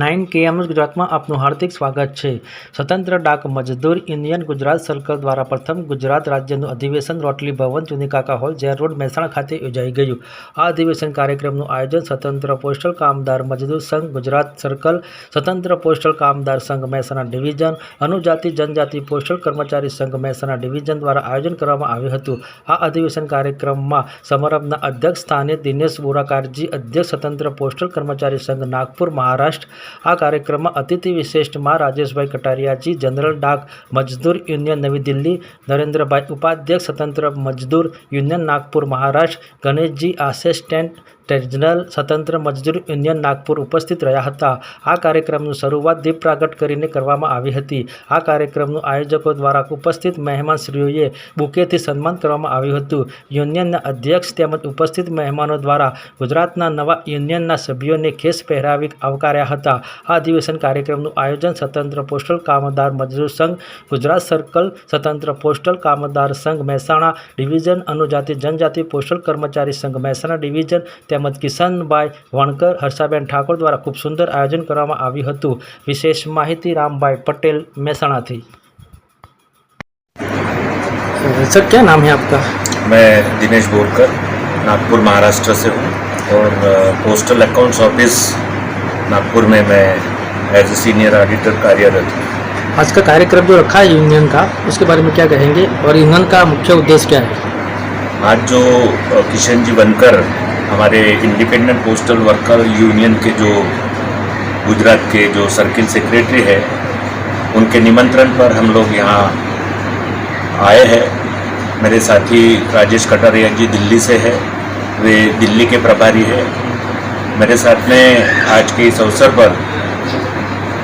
Nine KMS ગુજરાતમાં આપનું હાર્દિક સ્વાગત છે. સ્વતંત્ર ડાક મજદૂર યુનિયન ગુજરાત સર્કલ દ્વારા પ્રથમ ગુજરાત રાજ્યનું અધિવેશન રોટલી ભવન ચુનીકાકા હોલ જેર રોડ મહેસાણા ખાતે યોજાઈ ગયું. આ અધિવેશન કાર્યક્રમનું આયોજન સ્વતંત્ર પોસ્ટલ કામદાર મજદૂર સંઘ ગુજરાત સર્કલ, સ્વતંત્ર પોસ્ટલ કામદાર સંઘ મહેસાણા ડિવિઝન, અનુજાતિ જનજાતિ પોસ્ટલ કર્મચારી સંઘ મહેસાણા ડિવિઝન દ્વારા આયોજન કરવામાં આવ્યું હતું. આ અધિવેશન કાર્યક્રમમાં સમારંભના અધ્યક્ષ સ્થાને દિનેશ બોરાકારજી, અધ્યક્ષ સ્વતંત્ર પોસ્ટલ કર્મચારી સંઘ નાગપુર, મહારાષ્ટ્ર આ કાર્યક્રમમાં અતિથિ વિશેષમાં રાજેશભાઈ કટારિયાજી, જનરલ ડાક મજદૂર યુનિયન નવી દિલ્હી, નરેન્દ્રભાઈ ઉપાધ્યક્ષ, સ્વતંત્ર મજદૂર યુનિયન નાગપુર મહારાષ્ટ્ર, ગણેશજી આસિસ્ટન્ટ ટ્રેજનરલ સ્વતંત્ર મજદૂર યુનિયન નાગપુર ઉપસ્થિત રહ્યા હતા. આ કાર્યક્રમનું શરૂઆત દીપ પ્રાગટ કરીને કરવામાં આવી હતી. આ કાર્યક્રમનું આયોજકો દ્વારા ઉપસ્થિત મહેમાનશ્રીઓએ બુકેથી સન્માન કરવામાં આવ્યું હતું. યુનિયનના અધ્યક્ષ તેમજ ઉપસ્થિત મહેમાનો દ્વારા ગુજરાતના નવા યુનિયનના સભ્યોને ખેસ પહેરાવી આવકાર્યા હતા. આ અધિવેશન કાર્યક્રમનું આયોજન સ્વતંત્ર પોસ્ટલ કામદાર મજદૂર સંઘ, ગુજરાત સર્કલ, સ્વતંત્ર પોસ્ટલ કામદાર સંઘ મહેસાણા ડિવિઝન, અનુજાતિ જનજાતિ પોસ્ટલ કર્મચારી સંઘ મહેસાણા ડિવિઝન તેમજ કિશનભાઈ વણકર હર્ષાબેન ઠાકોર દ્વારા ખૂબ સુંદર આયોજન કરવામાં આવ્યું હતું વિશેષ માહિતી રામભાઈ પટેલ મહેસાણાથી सर क्या नाम है आपका मैं दिनेश बोरकर नागपुर महाराष्ट्र से हूँ और पोस्टल अकाउंट्स ऑफिस नागपुर में मैं एज ए सीनियर ऑडिटर कार्यरत हूँ आज का कार्यक्रम जो रखा है यूनियन का उसके बारे में क्या कहेंगे और यूनियन का मुख्य उद्देश्य क्या है आज जो अ, किशन जी बनकर हमारे इंडिपेंडेंट पोस्टल वर्कर यूनियन के जो गुजरात के जो सर्किल सेक्रेटरी है, उनके निमंत्रण पर हम लोग यहाँ आए हैं। मेरे साथी राजेश कटारिया जी दिल्ली से है। वे दिल्ली के प्रभारी है। मेरे साथ में आज के इस अवसर पर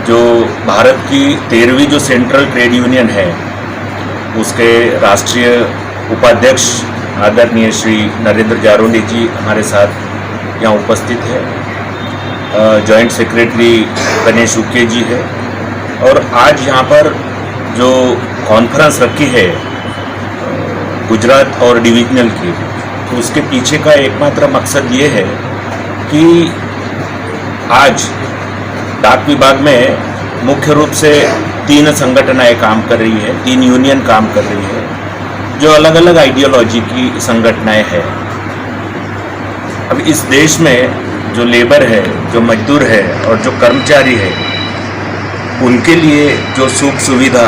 जो भारत की तेरहवीं जो सेंट्रल ट्रेड यूनियन है, उसके राष्ट्रीय उपाध्यक्ष आदरणीय श्री नरेंद्र जारोली जी हमारे साथ यहाँ उपस्थित है। जॉइंट सेक्रेटरी गणेश उके जी है। और आज यहाँ पर जो कॉन्फ्रेंस रखी है, गुजरात और डिविजनल की तो उसके पीछे का एकमात्र मकसद ये है कि आज डाक विभाग में मुख्य रूप से तीन संगठनाएँ काम कर रही है, तीन यूनियन काम कर रही है। जो अलग अलग आइडियोलॉजी की संगठनाएँ हैं। अब इस देश में जो लेबर है, जो मजदूर है और जो कर्मचारी है, उनके लिए जो सुख सुविधा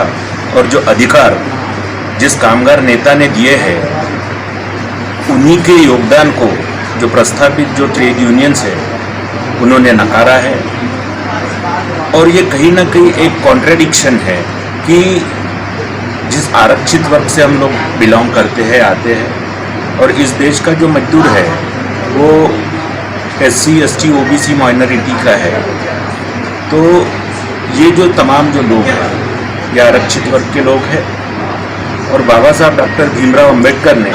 और जो अधिकार जिस कामगार नेता ने दिए हैं, उन्हीं के योगदान को जो प्रस्थापित जो ट्रेड यूनियंस है, उन्होंने नकारा है। और ये कहीं ना कहीं एक कॉन्ट्रेडिक्शन है कि जिस आरक्षित वर्ग से हम लोग बिलोंग करते हैं, आते हैं, और इस देश का जो मजदूर है, वो S C S T O B C minority का है। तो ये जो तमाम जो लोग हैं, ये आरक्षित वर्ग के लोग हैं, और बाबा साहब डॉक्टर भीमराव अंबेडकर ने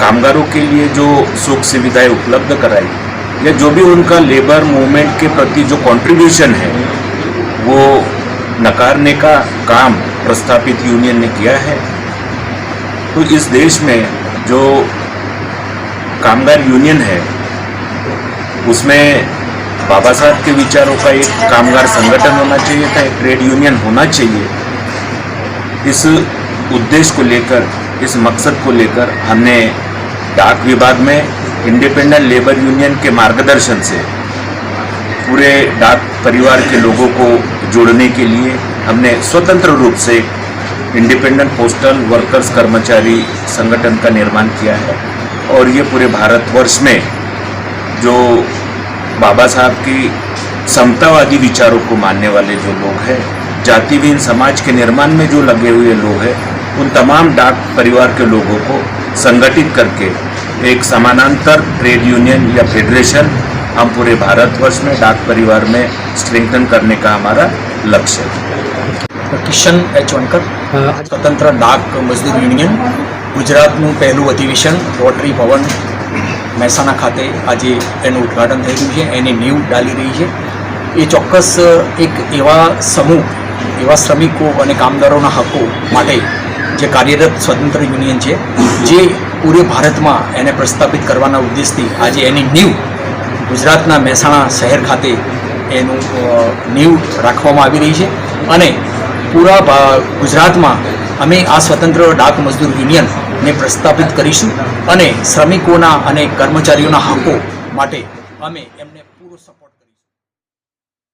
कामगारों के लिए जो सुख सुविधाएँ उपलब्ध कराई, या जो भी उनका लेबर मूवमेंट के प्रति जो कंट्रीब्यूशन है, वो नकारने का काम प्रस्तापित यूनियन ने किया है। तो इस देश में जो कामगार यूनियन है, उसमें बाबा साहब के विचारों का एक कामगार संगठन होना चाहिए था, एक ट्रेड यूनियन होना चाहिए। इस उद्देश्य को लेकर, इस मकसद को लेकर हमने डाक विभाग में इंडिपेंडेंट लेबर यूनियन के मार्गदर्शन से पूरे डाक परिवार के लोगों को जोड़ने के लिए हमने स्वतंत्र रूप से इंडिपेंडेंट पोस्टल वर्कर्स कर्मचारी संगठन का निर्माण किया है। और ये पूरे भारतवर्ष में जो बाबा साहब की समतावादी विचारों को मानने वाले जो लोग हैं, जातिविहीन समाज के निर्माण में जो लगे हुए लोग हैं, उन तमाम डाक परिवार के लोगों को संगठित करके एक समानांतर ट्रेड यूनियन या फेडरेशन हम पूरे भारतवर्ष में डाक परिवार में स्ट्रेंथन करने का हमारा लक्ष्य है કિશન એચ વણકર અ, સ્વતંત્ર ડાક મજદૂર યુનિયન ગુજરાતનું પહેલું અધિવેશન રોટરી ભવન મહેસાણા ખાતે આજે એનું ઉદ્ઘાટન થઈ રહ્યું છે એની નીવ ડાલી રહી છે એ ચોક્કસ એક એવા સમૂહ એવા શ્રમિકો અને કામદારોના હકો માટે જે કાર્યરત સ્વતંત્ર યુનિયન છે જે પૂરે ભારતમાં એને પ્રસ્થાપિત કરવાના ઉદ્દેશથી આજે એની નીવ ગુજરાતના મહેસાણા શહેર ખાતે એનું નીવ રાખવામાં આવી રહી છે. અને પૂરા ગુજરાતમાં અમે આ સ્વતંત્ર ડાક મજદૂર યુનિયનને પ્રસ્થાપિત કરીશું અને શ્રમિકોના અને કર્મચારીઓના હકો માટે અમે એમને